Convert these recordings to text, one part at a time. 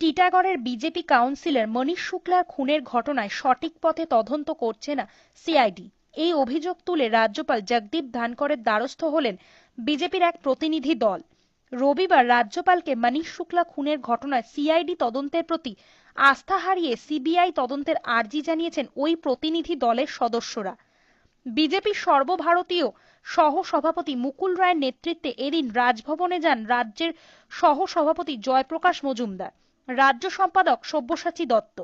টিটাগড়ের BJP councillor Manish শুক্লার খুনের ঘটনায় সঠিক পথে তদন্ত করছে না সিআইডি। এই অভিযোগ তুলে রাজ্যপাল জগদীপ ধানকরের দ্বারস্থ হলেন বিজেপির এক প্রতিনিধি দল। রবিবার রাজ্যপালকে মনীশ শুক্লা খুনের ঘটনায় সিআইডি তদন্তের প্রতি আস্থা হারিয়ে সিবিআই তদন্তের আর্জি জানিয়েছেন ওই প্রতিনিধি দলের সদস্যরা। বিজেপি সর্বভারতীয় সহ সভাপতি মুকুল রায়ের নেতৃত্বে এদিন রাজভবনে যান রাজ্যের সহ সভাপতি জয়প্রকাশ মজুমদার। রাজ্য সম্পাদক সব্যসাচী দত্ত।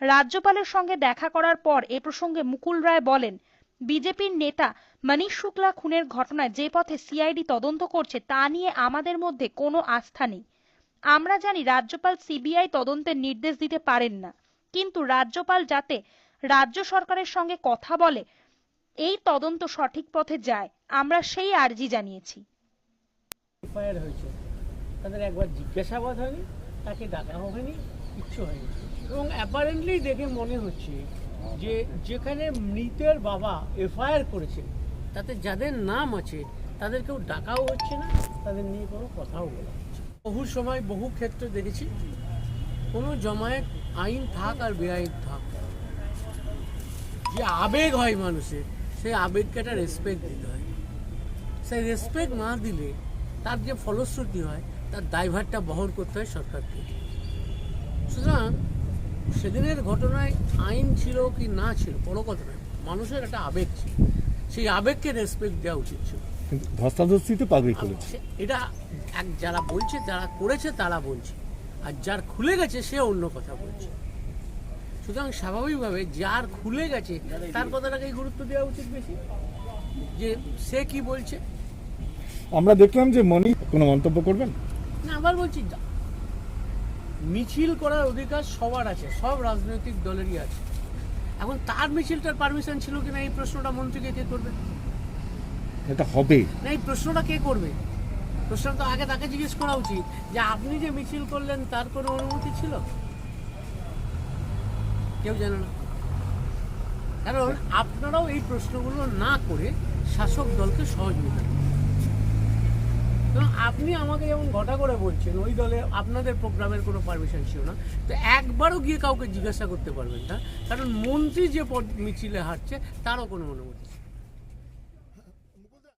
রাজ্যপালের সঙ্গে দেখা করার পর এ প্রসঙ্গে মুকুল রায় বলেন, বিজেপির নেতা মনীশ শুক্লা খুনের ঘটনায় যে পথে সিআইডি তদন্ত করছে তা নিয়ে আমাদের মধ্যে কোনো আস্থা নেই। আমরা জানি রাজ্যপাল সিবিআই তদন্তের নির্দেশ দিতে পারেন না, কিন্তু রাজ্যপাল যাতে রাজ্য সরকারের সঙ্গে কথা বলে, এই তদন্ত সঠিক পথে যায়, আমরা সেই আর্জি জানিয়েছি। একবার জিজ্ঞাসাবাদ হয়নি? তাকে ডাকানো হয়নি, কিচ্ছু হয়নি। এবং অ্যাপারেন্টলি দেখে মনে হচ্ছে যে যেখানে মৃতের বাবা এফআইআর করেছে, তাতে যাদের নাম আছে তাদের কেউ ডাকাও হচ্ছে না, তাদের নিয়ে কোনো কথাও বলা বহু সময় বহু ক্ষেত্রে দেখেছি, কোনো জমায়েত আইন থাক আর বেআইন থাক, যে আবেগ হয় মানুষের সেই আবেগকে একটা রেসপেক্ট দিতে হয়। সেই রেসপেক্ট না দিলে তার যে ফলশ্রুতি হয় তার দায়ভারটা বহন করতে হয় সরকারকে। সুতরাং সেদিনের ঘটনায় আইন ছিল কি না ছিল বড় কথা নয়। মানুষের একটা আবেগ ছিল। সেই আবেগকে রেসপেক্ট দেওয়া উচিত ছিল। ধস্তাধস্তিতে পাগড়ি এটা এক যারা বলছে যারা করেছে তারা বলছে। আর যার খুলে গেছে সে অন্য কথা বলছে। সুতরাং স্বাভাবিকভাবে যার খুলে গেছে তার কথাটাকেই গুরুত্ব দেওয়া উচিত বেশি। যে সে কি বলছে? আমরা দেখলাম যে মনি কোনো মন্তব্য করবেন? না আবার বলছি মিছিল করার অধিকার সবার আছে সব রাজনৈতিক দলেরই আছে। এখন তার মিছিলটার পারমিশন ছিল কিনা এই প্রশ্নটা মন্ত্রীকে কে করবে? এটা হবে। না এই প্রশ্নটা কে করবে? প্রশ্নটা তো আগে তাকে জিজ্ঞেস করা উচিত যে আপনি যে মিছিল করলেন তার কোনো অনুমতি ছিল? কেউ জানে না। কারণ আপনারাও এই প্রশ্নগুলো না করে শাসক দলকে সহযোগিতা আপনি আমাকে যেমন ঘটা করে বলছেন, ওই দলে আপনাদের প্রোগ্রামের কোনো পারমিশন ছিল না তো একবারও গিয়ে কাউকে জিজ্ঞাসা করতে পারবেন না, কারণ মন্ত্রী যে পদ মিছিলে হাঁটছে তারও কোনো অনুমতি।